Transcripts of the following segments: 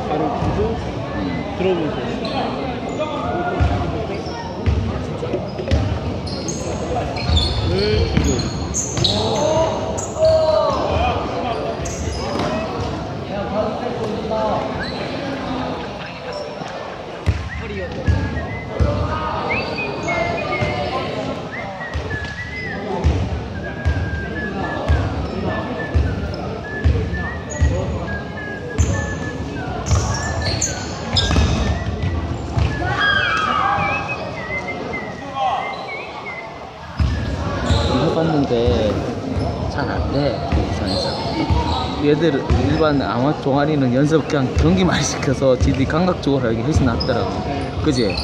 바로 주고 음. 돼. 해봤는데 잘 안 돼. 부산에서. 얘들 일반 아마 동아리는 연습 그냥 경기만 시켜서 지들이 감각적으로 하기 훨씬 낫더라고. 그지?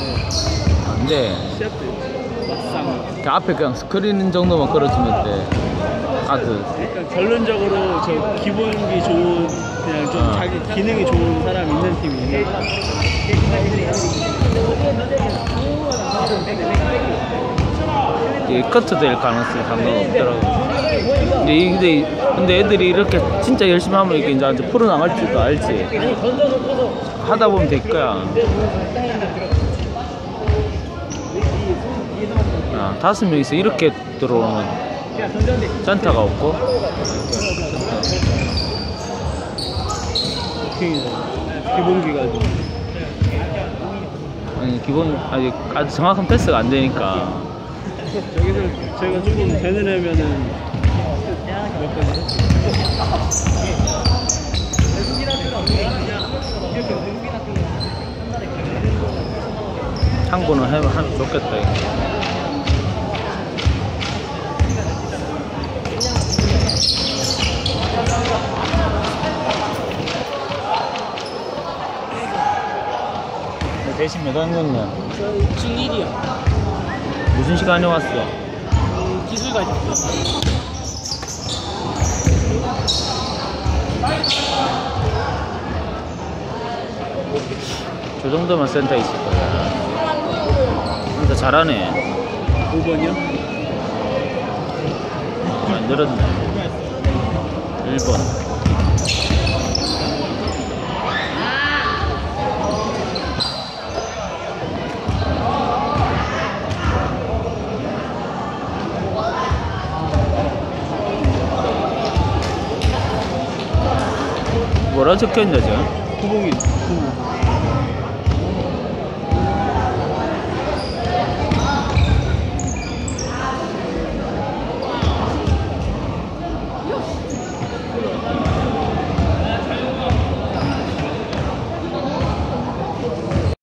막상. 그 앞에 그냥 스크린 정도만 걸어주면 돼. 가드. 그러니까 결론적으로 저 기본기 좋은 그냥 좀 어. 자기 기능이 좋은 사람 있는 팀이 이 커트 될 가능성이 상당히 없더라고. 근데, 이- 근데, 애들이 이렇게 진짜 열심히 하면 이게 이제 이제 풀어 나갈 줄도 알지. 하다 보면 될 거야. 아, 다섯 명이서 이렇게 들어오면 센터가 없고 기본기가 좀 아니 기본 아직 아주 정확한 패스가 안 되니까 저기서 제가 조금 되느냐면은 몇 가지 참고는 해- 하면 좋겠다. 이거. 너 대신 몇 학년이야? 중1이요 무슨 시간에 왔어? 기술가 저 정도면 센터 있을 거야. 진짜 잘하네. 5번이요? 많이 늘었네. 1번. 뭐라 적혀있냐 지금? 구봉이 구봉